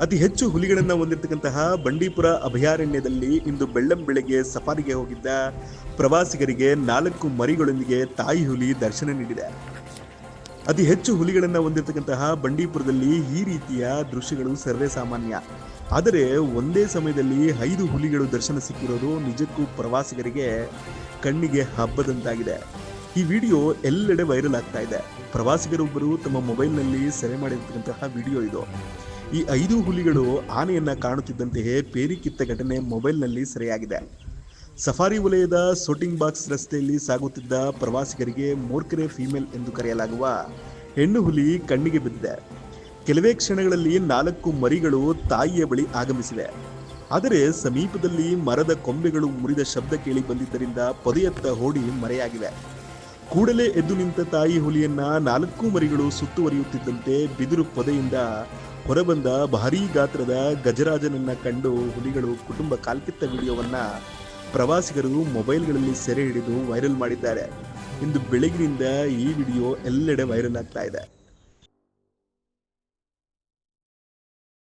ಅತಿ ಹೆಚ್ಚು ಹುಲಿಗಳನ್ನು ಹೊಂದಿರತಕ್ಕಂತಹ ಬಂಡೀಪುರ ಅಭಯಾರಣ್ಯದಲ್ಲಿ ಇಂದು ಬೆಳ್ಳಂ ಬೆಳಗ್ಗೆ ಸಫಾರಿಗೆ ಹೋಗಿದ್ದ ಪ್ರವಾಸಿಗರಿಗೆ ನಾಲ್ಕು ಮರಿಗಳೊಂದಿಗೆ ತಾಯಿ ಹುಲಿ ದರ್ಶನ ನೀಡಿದೆ. ಅತಿ ಹೆಚ್ಚು ಹುಲಿಗಳನ್ನು ಹೊಂದಿರತಕ್ಕಂತಹ ಬಂಡೀಪುರದಲ್ಲಿ ಈ ರೀತಿಯ ದೃಶ್ಯಗಳು ಸರ್ವೇ ಸಾಮಾನ್ಯ. ಆದರೆ ಒಂದೇ ಸಮಯದಲ್ಲಿ ಐದು ಹುಲಿಗಳು ದರ್ಶನ ಸಿಕ್ಕಿರೋದು ನಿಜಕ್ಕೂ ಪ್ರವಾಸಿಗರಿಗೆ ಕಣ್ಣಿಗೆ ಹಬ್ಬದಂತಾಗಿದೆ. ಈ ವಿಡಿಯೋ ಎಲ್ಲೆಡೆ ವೈರಲ್ ಆಗ್ತಾ ಇದೆ. ಪ್ರವಾಸಿಗರೊಬ್ಬರು ತಮ್ಮ ಮೊಬೈಲ್ನಲ್ಲಿ ಸೆರೆ ಮಾಡಿರ್ತಕ್ಕಂತಹ ವಿಡಿಯೋ ಇದು. ಈ ಐದು ಹುಲಿಗಳು ಆನೆಯನ್ನು ಕಾಣುತ್ತಿದ್ದಂತೆಯೇ ಪೇರಿ ಕಿತ್ತ ಘಟನೆ ಮೊಬೈಲ್ನಲ್ಲಿ ಸೆರೆಯಾಗಿದೆ. ಸಫಾರಿ ವಲಯದ ಸೋಟಿಂಗ್ ಬಾಕ್ಸ್ ರಸ್ತೆಯಲ್ಲಿ ಸಾಗುತ್ತಿದ್ದ ಪ್ರವಾಸಿಗರಿಗೆ ಮೋರ್ಕೆರೆ ಫೀಮೇಲ್ ಎಂದು ಕರೆಯಲಾಗುವ ಹೆಣ್ಣು ಹುಲಿ ಕಣ್ಣಿಗೆ ಬಿದ್ದಿದೆ. ಕೆಲವೇ ಕ್ಷಣಗಳಲ್ಲಿ ನಾಲ್ಕು ಮರಿಗಳು ತಾಯಿಯ ಬಳಿ ಆಗಮಿಸಿವೆ. ಆದರೆ ಸಮೀಪದಲ್ಲಿ ಮರದ ಕೊಂಬೆಗಳು ಮುರಿದ ಶಬ್ದ ಕೇಳಿ ಬಂದಿದ್ದರಿಂದ ಪೊದೆಯತ್ತ ಓಡಿ ಮರೆಯಾಗಿವೆ. ಕೂಡಲೇ ಎದ್ದು ನಿಂತ ತಾಯಿ ಹುಲಿಯನ್ನ ನಾಲ್ಕು ಮರಿಗಳು ಸುತ್ತುವರಿಯುತ್ತಿದ್ದಂತೆ ಬಿದಿರು ಪೊದೆಯಿಂದ ಹೊರಬಂದ ಭಾರೀ ಗಾತ್ರದ ಗಜರಾಜನನ್ನ ಕಂಡು ಹುಲಿಗಳು ಕುಟುಂಬ ಕಾಲ್ಕಿತ್ತ ವಿಡಿಯೋವನ್ನ ಪ್ರವಾಸಿಗರು ಮೊಬೈಲ್ಗಳಲ್ಲಿ ಸೆರೆ ಹಿಡಿದು ವೈರಲ್ ಮಾಡಿದ್ದಾರೆ. ಇಂದು ಬೆಳಗಿನಿಂದ ಈ ವಿಡಿಯೋ ಎಲ್ಲೆಡೆ ವೈರಲ್ ಆಗ್ತಾ ಇದೆ.